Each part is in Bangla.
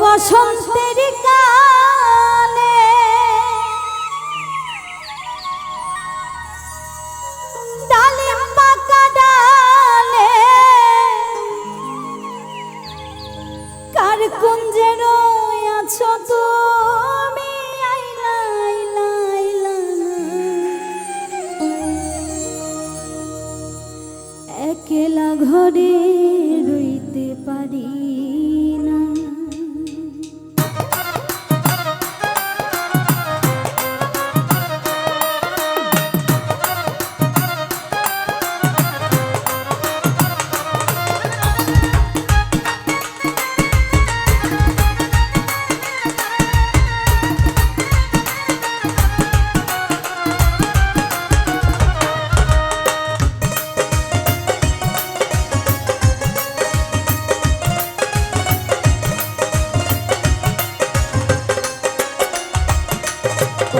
বসন্তের কালে। ডালিম পাকা ডালে কার কুঞ্জের আছো তুমি আইলা আইলা ঘরে রইতে পারি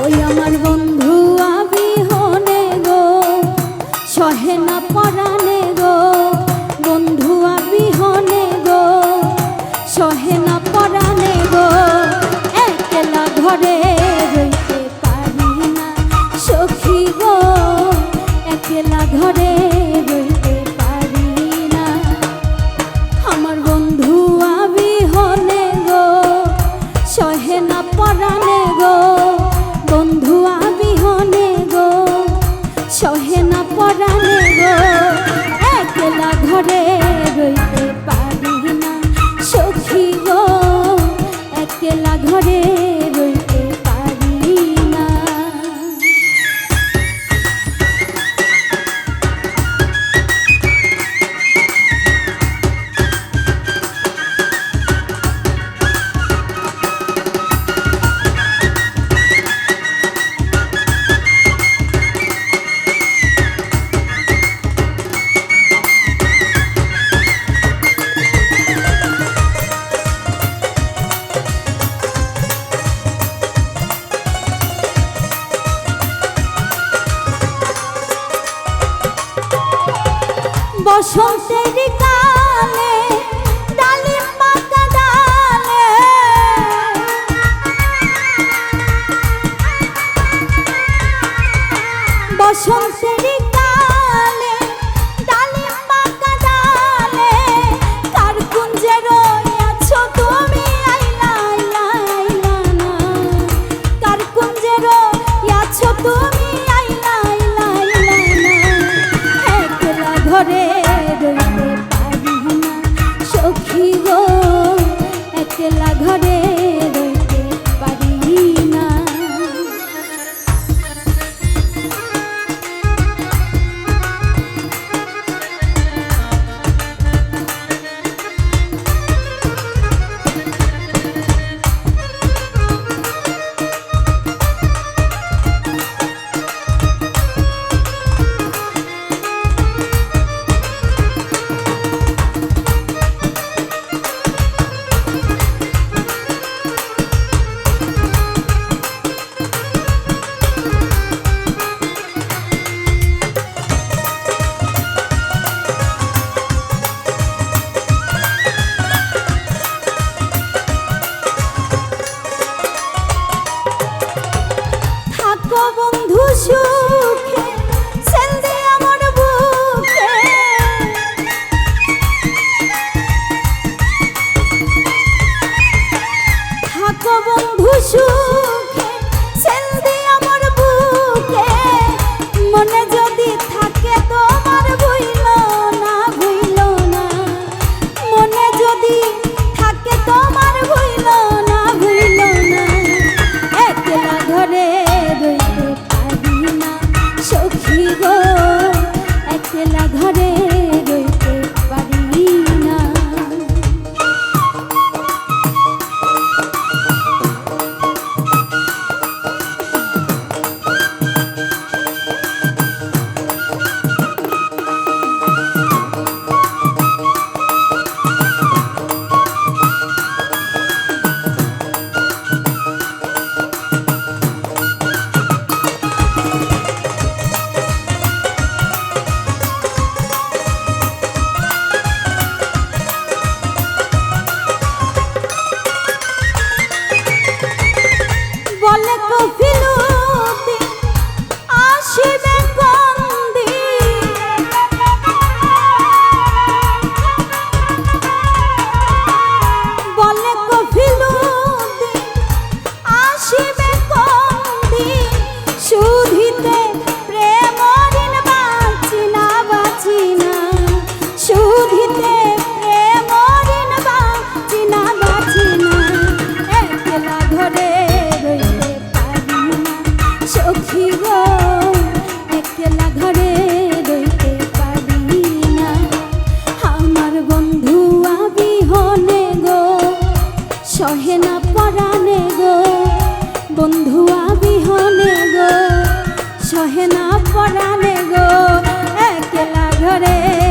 ওই আমার বন্ধু আবি হনে গো। সহে না 小黑 বসন্তের কালে ডালিম পাতা ডালে। বসন্তের কালে ডালিম পাতা ডালে, কার কুঞ্জে রইয়াছ তুমি? আইলা আইলা আইলা না কার কুঞ্জে রইয়াছ তুমি? বন্ধু সুখ পরানে গো একলা ঘরে